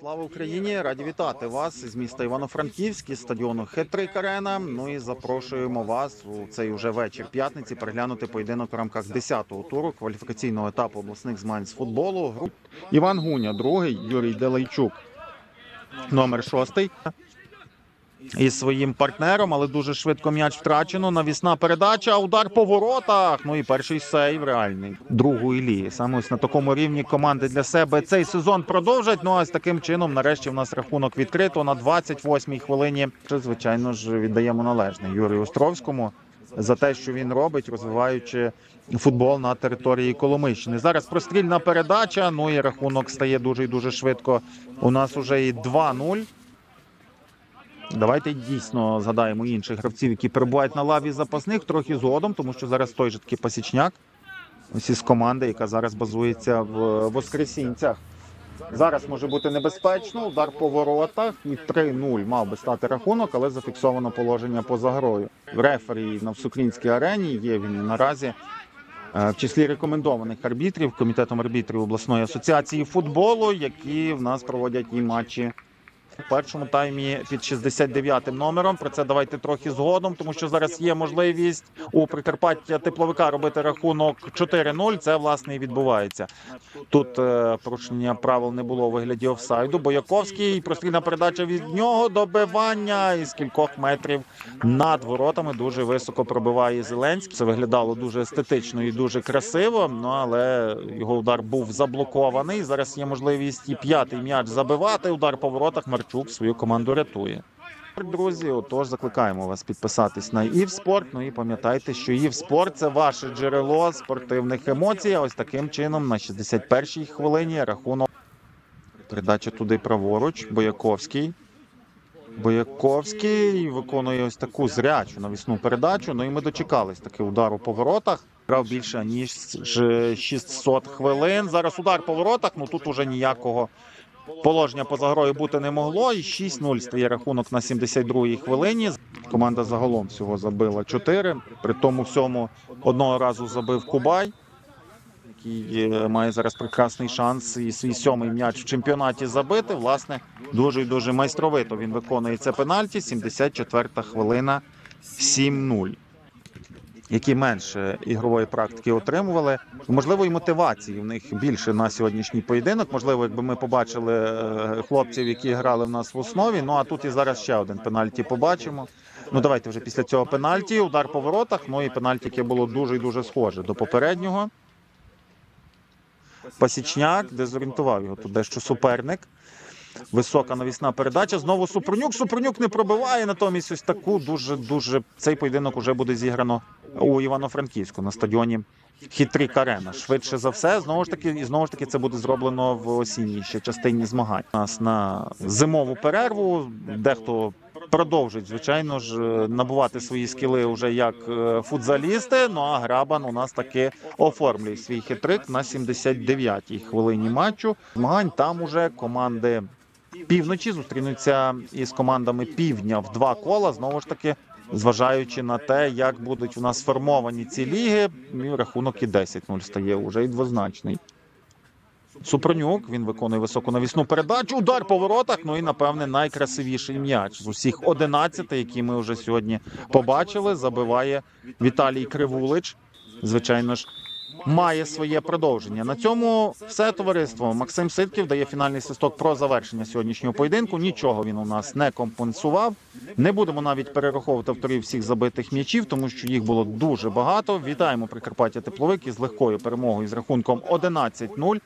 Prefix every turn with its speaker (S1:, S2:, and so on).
S1: Слава Україні! Раді вітати вас з міста Івано-Франківськ, із стадіону Хетрик Арена. Ну і запрошуємо вас у цей уже вечір п'ятниці переглянути поєдинок в рамках 10-го туру кваліфікаційного етапу обласних змагань з футболу. Іван Гуня, другий, Юрій Делайчук, номер шостий. Із своїм партнером, але дуже швидко м'яч втрачено. Навісна передача, удар по воротах. Ну і перший сейв реальний другої ліги. Саме ось на такому рівні команди для себе цей сезон продовжать. Ну а ось таким чином, нарешті, в нас рахунок відкрито на 28-й хвилині. Що, Звичайно ж, віддаємо належне Юрію Островському за те, що він робить, розвиваючи футбол на території Коломийщини. Зараз прострільна передача. Ну і рахунок стає дуже і дуже швидко. У нас уже і 2-0. Давайте дійсно згадаємо інших гравців, які перебувають на лаві запасних трохи згодом, тому що зараз той же такий пасічняк. Ось із команди, яка зараз базується в Воскресінцях. Зараз може бути небезпечно. Удар по воротах і 3-0 мав би стати рахунок, але зафіксовано положення поза грою. Рефері на всеукраїнській арені є він наразі е, в числі рекомендованих арбітрів комітетом арбітрів обласної асоціації футболу, які в нас проводять і матчі в першому таймі під 69-м номером. Про це давайте трохи згодом, тому що зараз є можливість у Прикарпаття тепловика робити рахунок 4-0. Це власне і відбувається. Тут е, порушення правил не було у вигляді офсайду. Бояковський прострільна передача від нього добивання із кількох метрів над воротами. Дуже високо пробиває Зеленський. Це виглядало дуже естетично і дуже красиво. Ну але його удар був заблокований. Зараз є можливість і п'ятий м'яч забивати. Удар по воротах. Марчук свою команду рятує. Друзі, отож закликаємо вас підписатись на ІВСпорт. Ну і пам'ятайте, що ІВСпорт – це ваше джерело спортивних емоцій. А Ось таким чином на 61-й хвилині рахунок. Передача туди праворуч. Бояковський. Бояковський виконує ось таку зрячу навісну передачу. Ну і ми дочекались таки удару по воротах. Грав більше ніж 600 хвилин. Зараз удар по воротах. Ну тут уже ніякого положення поза грою бути не могло. І 6-0 стає рахунок на 72-й хвилині. Команда загалом всього забила 4. При тому всьому одного разу забив Кубай, який е, має зараз прекрасний шанс і свій сьомий м'яч в чемпіонаті забити. Власне, дуже і дуже майстровито він виконує це пенальті. 74-та хвилина 7-0. Які менше ігрової практики отримували, можливо, і мотивації в них більше на сьогоднішній поєдинок. Можливо, якби ми побачили е, хлопців, які грали в нас в основі. Ну а тут і зараз ще один пенальті побачимо. Ну давайте вже після цього пенальті, удар по воротах. Ну і пенальті, яке було дуже і дуже схоже до попереднього. Пасічняк дезорієнтував його тут дещо суперник. Висока навісна передача. Знову Супрунюк. Супрунюк не пробиває. Натомість ось таку дуже дуже цей поєдинок вже буде зіграно у Івано-Франківську на стадіоні Хитрик Арена. Швидше за все, знову ж таки, і знову ж таки це буде зроблено в осінній ще частині змагань. У нас на зимову перерву дехто продовжить, звичайно ж, набувати свої скіли вже як е, футзалісти. Ну а Грабан у нас таки оформлює свій хитрик на 79-й хвилині матчу. Змагань там уже команди півночі зустрінуться із командами півдня в два кола. Знову ж таки, зважаючи на те, як будуть у нас сформовані ці ліги, і рахунок і 10-0 стає уже і двозначний. Супронюк він виконує високу навісну передачу. Удар по воротах. Ну і напевне найкрасивіший м'яч з усіх 11, які ми вже сьогодні побачили. Забиває Віталій Кривулич. Звичайно ж, має своє продовження. На цьому все товариство. Максим Ситків дає фінальний свисток про завершення сьогоднішнього поєдинку. Нічого він у нас не компенсував. Не будемо навіть перераховувати авторів всіх забитих м'ячів, тому що їх було дуже багато. Вітаємо Прикарпаття Тепловик із легкою перемогою з рахунком 11-0.